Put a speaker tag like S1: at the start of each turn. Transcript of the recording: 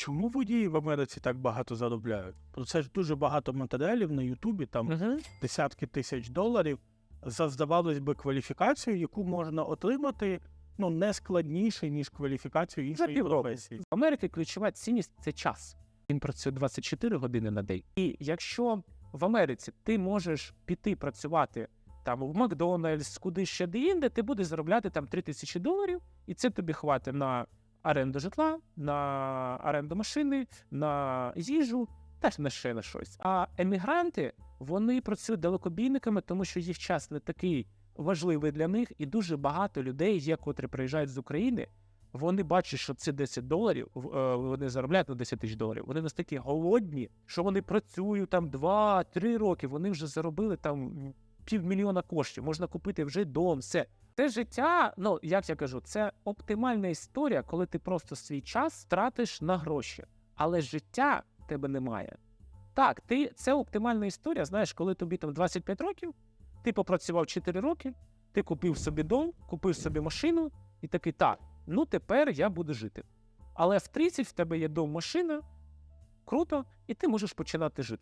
S1: Чому водії в Америці так багато заробляють? Про це ж дуже багато матеріалів на Ютубі, там
S2: Угу.
S1: десятки тисяч доларів за, здавалось би, кваліфікацію, яку можна отримати ну, не складніше, ніж кваліфікацію іншої професії.
S2: В Америці ключова цінність це час. Він працює 24 години на день. І якщо в Америці ти можеш піти працювати там в Макдональдс, куди ще де-інде, ти будеш заробляти там 3 тисячі доларів, і це тобі хватить на оренду житла, на оренду машини, на їжу, теж на ще на щось. А емігранти вони працюють далекобійниками, тому що їх час не такий важливий для них, і дуже багато людей є, котрі приїжджають з України. Вони бачать, що це 10 доларів, е, вони заробляють на 10 тисяч доларів. Вони настільки голодні, що вони працюють там 2-3 роки. Вони вже заробили там півмільйона коштів. Можна купити вже дом, все. Це життя, ну як я кажу, це оптимальна історія, коли ти просто свій час тратиш на гроші, але життя в тебе немає. Так, ти це оптимальна історія. Знаєш, коли тобі там 25 років, ти попрацював 4 роки, ти купив собі дом, купив собі машину, і такий так, ну тепер я буду жити. Але в 30 в тебе є дом, машина, круто, і ти можеш починати жити.